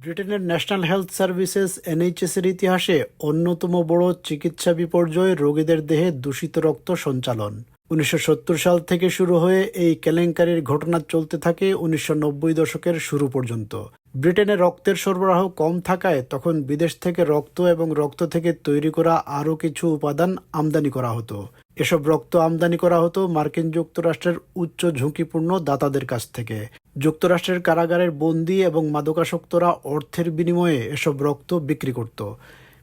ব্রিটেনের national health services NHS এর ইতিহাসে অন্যতম বড় চিকিৎসা বিপর্যয় রোগীদের দেহে দূষিত রক্ত সঞ্চালন। উনিশশো সত্তর সাল থেকে শুরু হয়ে এই কেলেঙ্কারির ঘটনা চলতে থাকে উনিশশো নব্বই দশকের শুরু পর্যন্ত। ব্রিটেনে রক্তের সরবরাহ কম থাকায় তখন বিদেশ থেকে রক্ত এবং রক্ত থেকে তৈরি করা আরও কিছু উপাদান আমদানি করা হতো। এসব রক্ত আমদানি করা হতো মার্কিন যুক্তরাষ্ট্রের উচ্চ ঝুঁকিপূর্ণ দাতাদের কাছ থেকে। যুক্তরাষ্ট্রের কারাগারের বন্দি এবং মাদকাসক্তরা অর্থের বিনিময়ে এসব রক্ত বিক্রি করত।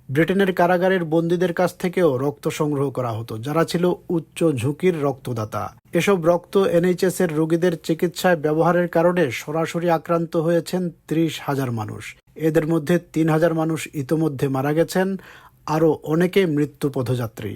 ব্রিটেনের কারাগারের বন্দীদের কাছ থেকেও রক্ত সংগ্রহ করা হতো, যারা ছিল উচ্চ ঝুঁকির রক্তদাতা। এসব রক্ত এনএইচএস এর রোগীদের চিকিৎসায় ব্যবহারের কারণে সরাসরি আক্রান্ত হয়েছেন ত্রিশ হাজার মানুষ। এদের মধ্যে তিন হাজার মানুষ ইতোমধ্যে মারা গেছেন, আরও অনেকে মৃত্যু পথযাত্রী।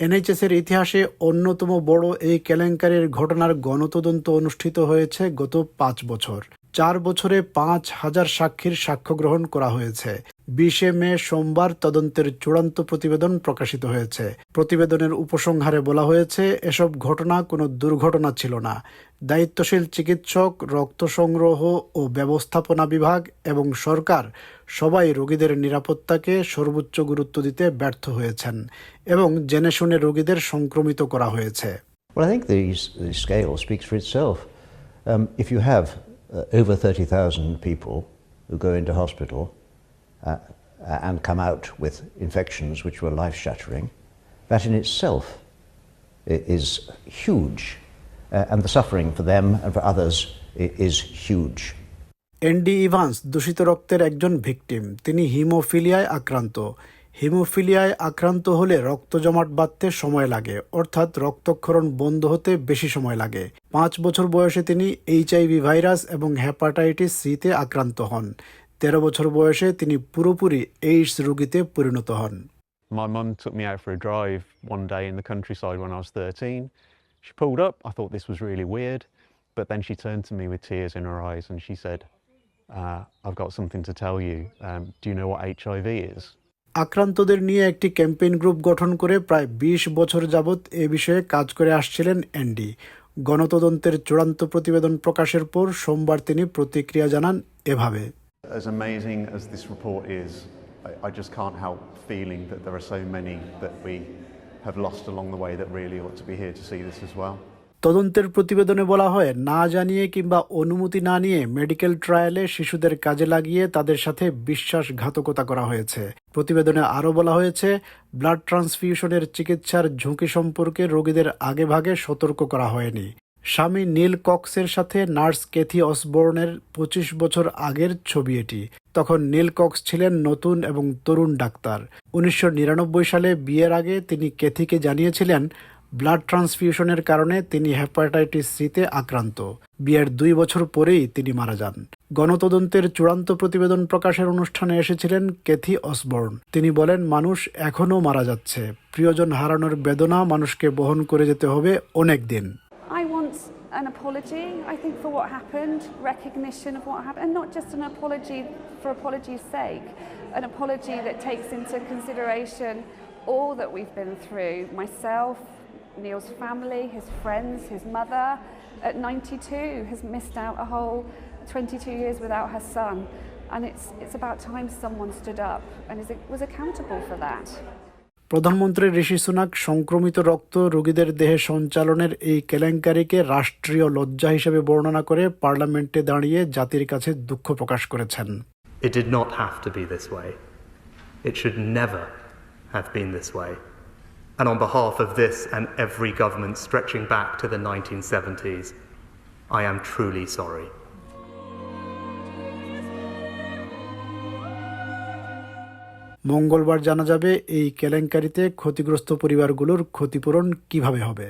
এনএইচএস এর ইতিহাসে অন্যতম বড় এই কেলেঙ্কারির ঘটনার গণতদন্ত অনুষ্ঠিত হয়েছে গত পাঁচ বছর। চার বছরে পাঁচ হাজার সাক্ষীর সাক্ষ্য গ্রহণ করা হয়েছে। বিশে মে সোমবার তদন্তের চূড়ান্ত প্রতিবেদন প্রকাশিত হয়েছে। প্রতিবেদনের উপসংহারে বলা হয়েছে এসব ঘটনা কোনো দুর্ঘটনা ছিল না। দায়িত্বশীল চিকিৎসক রক্ত সংগ্রহ ও ব্যবস্থাপনা বিভাগ এবং সরকার সবাই রোগীদের নিরাপত্তাকে সর্বোচ্চ গুরুত্ব দিতে ব্যর্থ হয়েছেন এবং জেনে শুনে রোগীদের সংক্রমিত করা হয়েছে। Well, I think the, the scale speaks for itself. Um, if you have uh, over 30,000 people who go into hospital uh, and come out with infections which were life shattering, that in itself is huge. Uh, and the suffering for them and for others is huge. Andy Evans দূষিত রক্তের একজন victim তিনি হিমোফিলিয়ায় আক্রান্ত হিমোফিলিয়ায় আক্রান্ত হলে রক্ত জমাট বাঁধতে সময় লাগে অর্থাৎ রক্তক্ষরণ বন্ধ হতে বেশি সময় লাগে পাঁচ বছর বয়সে তিনি এইচআইভি ভাইরাস এবং হ্যাপাটাইটিস সিতে আক্রান্ত হন তেরো বছর বয়সে তিনি পুরোপুরি এইডস রোগীতে পরিণত হন My mum took me out for a drive one day in the countryside when I was 13. She pulled up. I thought this was really weird. But then she turned to me with tears in her eyes and she said, uh, I've got something to tell you. Um, do you know what HIV is? আক্রান্তদের নিয়ে একটি campaign group গঠন করে প্রায় বিশ বছর যাবৎ এ বিষয়ে কাজ করে আসছিলেন অ্যান্ডি গণতদন্তের চূড়ান্ত প্রতিবেদন প্রকাশের পর সোমবার তিনি প্রতিক্রিয়া জানান এভাবে As amazing as this report is, I, I just can't help feeling that there are so many that we have lost along the way that really ought to be here to see this as well. তদন্তের প্রতিবেদনে বলা হয়, না জানিয়ে কিংবা অনুমতি না নিয়ে মেডিকেল ট্রায়ালে শিশুদের কাজে লাগিয়ে তাদের সাথে বিশ্বাসঘাতকতা করা হয়েছে। প্রতিবেদনে আরও বলা হয়েছে, ব্লাড ট্রান্সফিউশনের চিকিৎসার ঝুঁকি সম্পর্কে রোগীদের আগেভাগে সতর্ক করা হয়নি। স্বামী নীল কক্সের সাথে নার্স কেথি অসবর্নের পঁচিশ বছর আগের ছবি এটি। তখন নীল কক্স ছিলেন নতুন এবং তরুণ ডাক্তার। উনিশশো নিরানব্বই সালে বিয়ের আগে তিনি কেথিকে জানিয়েছিলেন ব্লাড ট্রান্সফিউশনের কারণে তিনি হেপাটাইটিস সিতে আক্রান্ত বিয়ের দুই বছর পরেই তিনি মারা যান গণতদন্তের চূড়ান্ত প্রতিবেদন প্রকাশের অনুষ্ঠানে এসেছিলেন কেথি অসবর্ন তিনি বলেন মানুষ এখনও মারা যাচ্ছে প্রিয়জন হারানোর বেদনা মানুষকে বহন করে যেতে হবে অনেক দিন an apology, I think, for what happened, recognition of what happened, and not just an apology for apology's sake, an apology that takes into consideration all that we've been through myself, Neil's family, his friends, his mother, at 92, has missed out a whole 22 years without her son. And it's, it's about time someone stood up and is, was accountable for that. প্রধানমন্ত্রী ঋষি Sunak সংক্রমিত রক্ত রোগীদের দেহে সঞ্চালনের এই কেলেঙ্কারিকে রাষ্ট্রীয় লজ্জা হিসেবে বর্ণনা করে পার্লামেন্টে দাঁড়িয়ে জাতির কাছে দুঃখ প্রকাশ করেছেন It did not have to be this way. It should never have been this way. And on behalf of this and every government stretching back to the 1970s, I am truly sorry. মঙ্গলবার জানা যাবে এই কেলেঙ্কারিতে ক্ষতিগ্রস্ত পরিবারগুলোর ক্ষতিপূরণ কীভাবে হবে